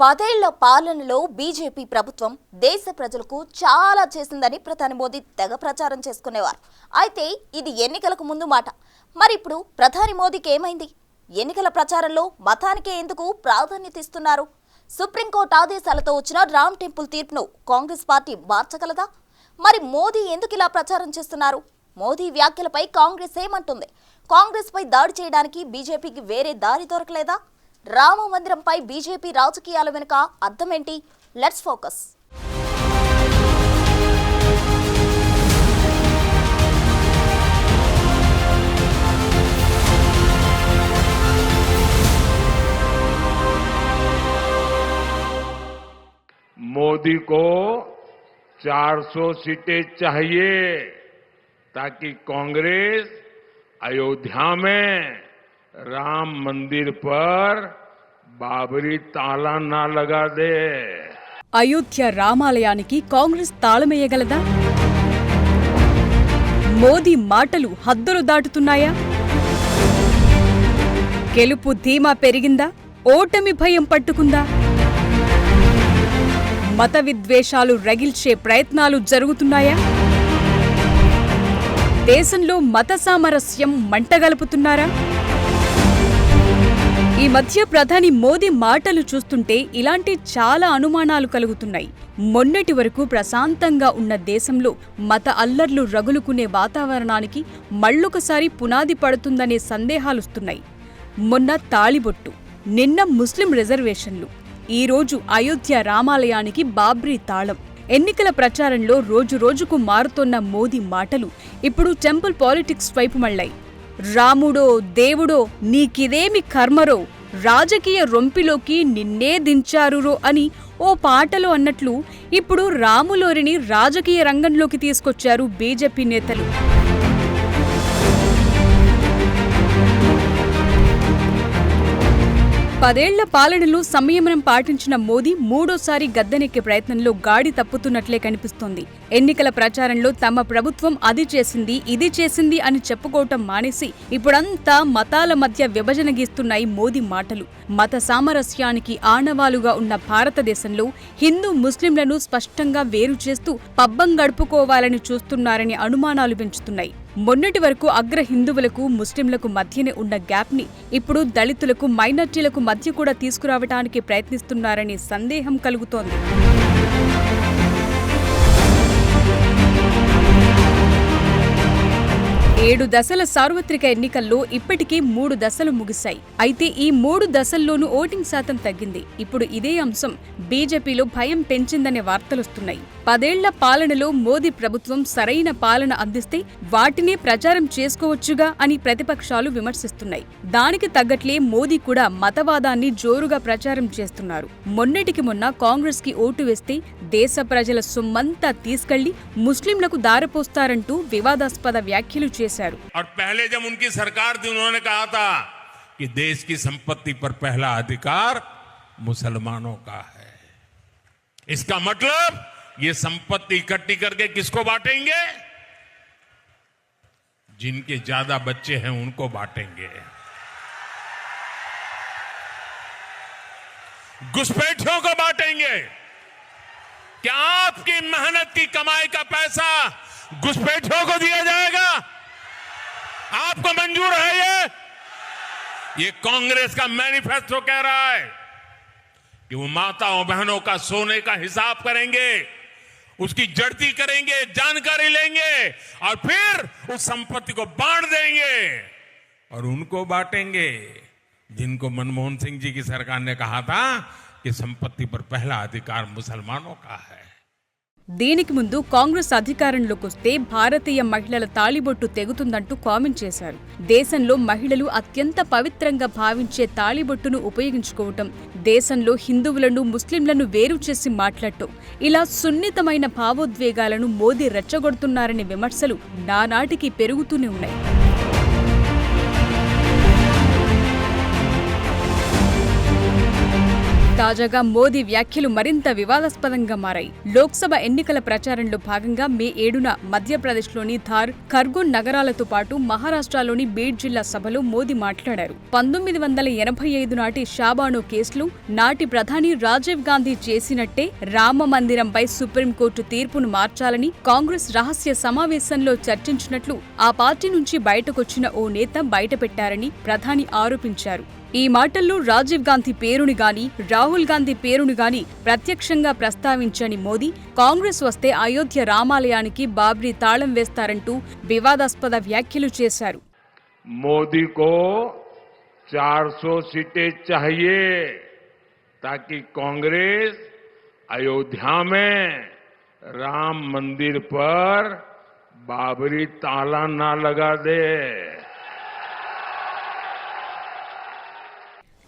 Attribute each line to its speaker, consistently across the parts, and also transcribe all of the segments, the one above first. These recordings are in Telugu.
Speaker 1: పదేళ్ళ పాలనలో బీజేపీ ప్రభుత్వం దేశ ప్రజలకు చాలా చేసిందని ప్రధాని మోదీ తెగ ప్రచారం చేసుకునేవారు. అయితే ఇది ఎన్నికలకు ముందు మాట. మరి ఇప్పుడు ప్రధాని మోదీకి ఏమైంది? ఎన్నికల ప్రచారంలో మతానికే ఎందుకు ప్రాధాన్యత ఇస్తున్నారు? సుప్రీంకోర్టు ఆదేశాలతో వచ్చిన రామ్ టెంపుల్ తీర్పును కాంగ్రెస్ పార్టీ మార్చగలదా? మరి మోదీ ఎందుకు ఇలా ప్రచారం చేస్తున్నారు? మోదీ వ్యాఖ్యలపై కాంగ్రెస్ ఏమంటుంది? కాంగ్రెస్పై దాడి చేయడానికి బీజేపీకి వేరే దారి దొరకలేదా? రామ మందిరంపై బీజేపీ రాజకీయాల వెనుక అర్థమేంటి లెట్స్ ఫోకస్
Speaker 2: मोदी को 400 सीटें चाहिए ताकि कांग्रेस अयोध्या में राम मंदिर पर बाबरी ताला ना लगा दे
Speaker 3: అయోధ్య రామాలయానికి కాంగ్రెస్ తాళమేయగలదా మోదీ మాటలు హద్దులు దాటుతున్నాయా గెలుపు ధీమా పెరిగిందా ఓటమి భయం పట్టుకుందా మత విద్వేషాలు రగిల్చే ప్రయత్నాలు జరుగుతున్నాయా దేశంలో మత సామరస్యం మంటగలుపుతున్నారా ఈ మధ్య ప్రధాని మోదీ మాటలు చూస్తుంటే ఇలాంటి చాలా అనుమానాలు కలుగుతున్నాయి. మొన్నటి వరకు ప్రశాంతంగా ఉన్న దేశంలో మత అల్లర్లు రగులుకునే వాతావరణానికి మళ్ళొకసారి పునాది పడుతుందనే సందేహాలుస్తున్నాయి మొన్న తాళిబొట్టు నిన్న ముస్లిం రిజర్వేషన్లు ఈరోజు అయోధ్య రామాలయానికి బాబ్రీ తాళం. ఎన్నికల ప్రచారంలో రోజు రోజుకు మారుతోన్న మోదీ మాటలు ఇప్పుడు టెంపుల్ పాలిటిక్స్ వైపు మళ్ళాయి. రాముడో దేవుడో నీకిదేమి కర్మరో రాజకీయ రొంపిలోకి నిన్నే దించారురో అని ఓ పాటలో అన్నట్లు ఇప్పుడు రాములోరిని రాజకీయ రంగంలోకి తీసుకొచ్చారు బీజేపీ నేతలు. పదేళ్ళ పాలనలో సంయమనం పాటించిన మోదీ మూడోసారి గద్దెనెక్కే ప్రయత్నంలో గాడి తప్పుతున్నట్లే కనిపిస్తోంది. ఎన్నికల ప్రచారంలో తమ ప్రభుత్వం అది చేసింది ఇది చేసింది అని చెప్పుకోవటం మానేసి ఇప్పుడంతా మతాల మధ్య విభజన గీస్తున్నాయి మోదీ మాటలు. మత సామరస్యానికి ఆనవాలుగా ఉన్న భారతదేశంలో హిందూ ముస్లింలను స్పష్టంగా వేరు చేస్తూ పబ్బం గడుపుకోవాలని చూస్తున్నారని అనుమానాలు పెంచుతున్నాయి. మొన్నటి వరకు అగ్ర హిందువులకు ముస్లింలకు మధ్యనే ఉన్న గ్యాప్ని ఇప్పుడు దళితులకు మైనార్టీలకు మధ్య కూడా తీసుకురావటానికి ప్రయత్నిస్తున్నారని సందేహం కలుగుతోంది. ఏడు దశల సార్వత్రిక ఎన్నికల్లో ఇప్పటికీ మూడు దశలు ముగిశాయి. అయితే ఈ మూడు దశల్లోనూ ఓటింగ్ శాతం తగ్గింది. ఇప్పుడు ఇదే అంశం బీజేపీలో భయం పెంచిందనే వార్తలొస్తున్నాయి. పదేళ్ల పాలనలో మోదీ ప్రభుత్వం సరైన పాలన అందిస్తే వాటినే ప్రచారం చేసుకోవచ్చుగా అని ప్రతిపక్షాలు విమర్శిస్తున్నాయి దానికి తగ్గట్లే మోదీ కూడా మతవాదాన్ని జోరుగా ప్రచారం చేస్తున్నారు మొన్నటికి మొన్న కాంగ్రెస్ కి ఓటు వేస్తే దేశ ప్రజల సొమ్మంతా తీసుకెళ్లి ముస్లింలకు దారపోస్తారంటూ వివాదాస్పద వ్యాఖ్యలు చేశారు
Speaker 2: और पहले जब उनकी सरकार थी उन्होंने कहा था कि देश की संपत्ति पर पहला अधिकार मुसलमानों का है इसका मतलब ये संपत्ति इकट्ठी करके किसको बांटेंगे? जिनके ज़्यादा बच्चे हैं उनको बांटेंगे। घुसपैठियों को बांटेंगे। क्या आपकी मेहनत की कमाई का पैसा घुसपैठियों को दिया जाएगा? आपको मंजूर है ये? ये कांग्रेस का मैनिफेस्टो कह रहा है कि वो माताओं बहनों का सोने का हिसाब करेंगे। उसकी जड़ती करेंगे, जानकारी लेंगे और फिर उस संपत्ति को बांट देंगे और उनको बांटेंगे। जिनको मनमोहन सिंह जी की सरकार ने कहा था कि संपत्ति पर पहला अधिकार मुसलमानों का है।
Speaker 3: దీనికి ముందు కాంగ్రెస్ అధికారంలోకి వస్తే భారతీయ మహిళల తాళిబొట్టు తెగుతుందంటూ కామెంట్ చేశారు. దేశంలో మహిళలు అత్యంత పవిత్రంగా భావించే తాళిబొట్టును ఉపయోగించుకోవటం దేశంలో హిందువులను ముస్లింలను వేరు చేసి మాట్లాడటం ఇలా సున్నితమైన భావోద్వేగాలను మోదీ రెచ్చగొడుతున్నారనే విమర్శలు నానాటికి పెరుగుతూనే ఉన్నాయి. తాజాగా మోదీ వ్యాఖ్యలు మరింత వివాదాస్పదంగా మారాయి. లోక్సభ ఎన్నికల ప్రచారంలో భాగంగా మే ఏడున మధ్యప్రదేశ్లోని ధార్ ఖర్గోన్ నగరాలతో పాటు మహారాష్ట్రలోని బీడ్ జిల్లా సభలో మోదీ మాట్లాడారు. పంతొమ్మిది వందల ఎనభై ఐదు నాటి షాబానో కేసులు నాటి ప్రధాని రాజీవ్ గాంధీ చేసినట్టే రామ మందిరంపై సుప్రీంకోర్టు తీర్పును మార్చాలని కాంగ్రెస్ రహస్య సమావేశంలో చర్చించినట్లు ఆ పార్టీ నుంచి బయటకొచ్చిన ఓ నేత బయటపెట్టారని ప్రధాని ఆరోపించారు. ఈ మాటల్లో రాజీవ్ గాంధీ పేరుని గాని రాహుల్ గాంధీ పేరుని గాని ప్రత్యక్షంగా ప్రస్తావించని మోదీ కాంగ్రెస్ వస్తే అయోధ్య రామాలయానికి బాబ్రీ తాళం వేస్తారంటూ వివాదాస్పద వ్యాఖ్యలు చేశారు
Speaker 2: मोदी को 400 सीटें चाहिए ताकि कांग्रेस अयोध्या में राम मंदिर पर बाबरी ताला ना लगा दे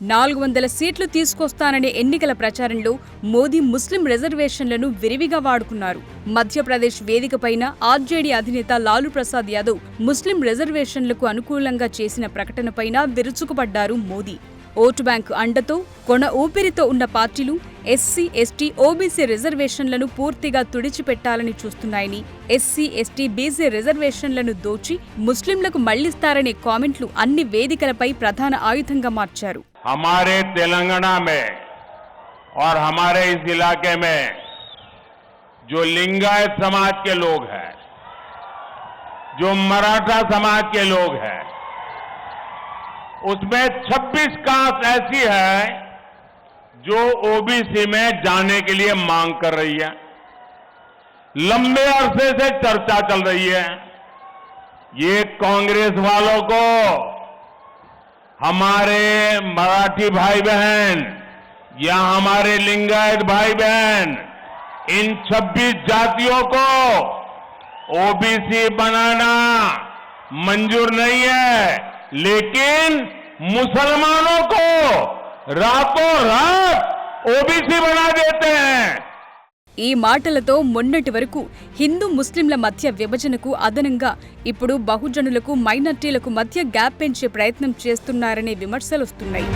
Speaker 3: నాలుగు వందల సీట్లు తీసుకొస్తాననే ఎన్నికల ప్రచారంలో మోదీ ముస్లిం రిజర్వేషన్లను విరివిగా వాడుకున్నారు. మధ్యప్రదేశ్ వేదికపైన ఆర్జేడీ అధినేత లాలూ ప్రసాద్ యాదవ్ ముస్లిం రిజర్వేషన్లకు అనుకూలంగా చేసిన ప్రకటనపైన విరుచుకుపడ్డారు మోదీ. ఓటు బ్యాంకు అండతో కొన ఊపిరితో ఉన్న పార్టీలు ఎస్సీ ఎస్టీ ఓబీసీ రిజర్వేషన్లను పూర్తిగా తుడిచిపెట్టాలని చూస్తున్నాయని ఎస్సీ ఎస్టీ బీసీ రిజర్వేషన్లను దోచి ముస్లింలకు మళ్ళిస్తారనే కామెంట్లు అన్ని వేదికలపై ప్రధాన ఆయుధంగా మార్చారు.
Speaker 2: हमारे तेलंगाना में और हमारे इस इलाके में जो लिंगायत समाज के लोग हैं, जो मराठा समाज के लोग हैं, उसमें 26 कास्ट ऐसी है जो ओबीसी में जाने के लिए मांग कर रही है। लंबे अरसे से चर्चा चल रही है। ये कांग्रेस वालों को हमारे मराठी भाई बहन या हमारे लिंगायत भाई बहन इन 26 जातियों को ओबीसी बनाना मंजूर नहीं है, लेकिन मुसलमानों को रातों रात ओबीसी बना देते हैं।
Speaker 3: ఈ మాటలతో మొన్నటి వరకు హిందూ ముస్లింల మధ్య విభజనకు అదనంగా ఇప్పుడు బహుజనులకు మైనార్టీలకు మధ్య గ్యాప్ పెంచే ప్రయత్నం చేస్తున్నారనే విమర్శలొస్తున్నాయి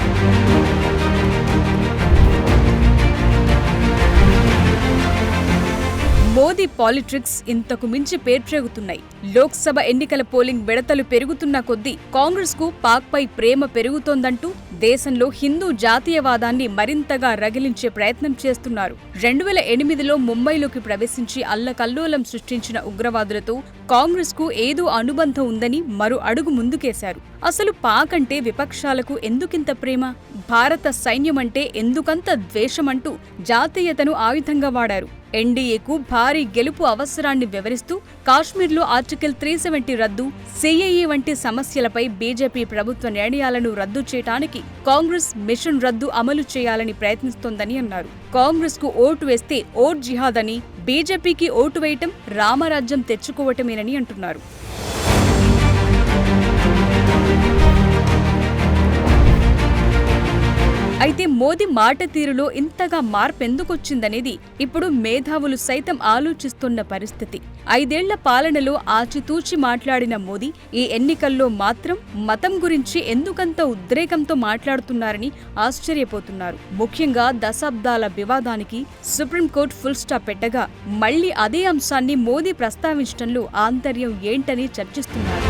Speaker 3: మోదీ పాలిటిక్స్ ఇంతకు మించి పేర్చేగుతున్నాయి. లోక్సభ ఎన్నికల పోలింగ్ విడతలు పెరుగుతున్న కొద్దీ కాంగ్రెస్కు ప్రేమ పెరుగుతోందంటూ దేశంలో హిందూ జాతీయవాదాన్ని మరింతగా రగిలించే ప్రయత్నం చేస్తున్నారు. రెండు వేల ఎనిమిదిలో ముంబైలోకి ప్రవేశించి అల్లకల్లోలం సృష్టించిన ఉగ్రవాదులతో కాంగ్రెస్కు ఏదో అనుబంధం ఉందని మరో అడుగు ముందుకేశారు. అసలు పాక్ అంటే విపక్షాలకు ఎందుకింత ప్రేమ? భారత సైన్యమంటే ఎందుకంత ద్వేషమంటూ జాతీయతను ఆయుధంగా వాడారు. ఎన్డీఏకు భారీ గెలుపు అవసరాన్ని వివరిస్తూ కాశ్మీర్లో ఆర్టికల్ త్రీ సెవెంటీ రద్దు సిఏఏ వంటి సమస్యలపై బీజేపీ ప్రభుత్వ నిర్ణయాలను రద్దు చేయడానికి కాంగ్రెస్ మిషన్ రద్దు అమలు చేయాలని ప్రయత్నిస్తోందని అన్నారు. కాంగ్రెస్కు ఓటు వేస్తే ఓట్ జిహాద్ అని బీజేపీకి ఓటు వేయటం రామరాజ్యం తెచ్చుకోవటమేనని అంటున్నారు. అయితే మోదీ మాట తీరులో ఇంతగా మార్పెందుకొచ్చిందనేది ఇప్పుడు మేధావులు సైతం ఆలోచిస్తున్న పరిస్థితి. ఐదేళ్ళ పాలనలో ఆచితూచి మాట్లాడిన మోదీ ఈ ఎన్నికల్లో మాత్రం మతం గురించి ఎందుకంత ఉద్రేకంతో మాట్లాడుతున్నారని ఆశ్చర్యపోతున్నారు. ముఖ్యంగా దశాబ్దాల వివాదానికి సుప్రీంకోర్టు ఫుల్ స్టాప్ పెట్టగా మళ్ళీ అదే అంశాన్ని మోదీ ప్రస్తావించడంలో ఆంతర్యం ఏంటని చర్చిస్తున్నారు.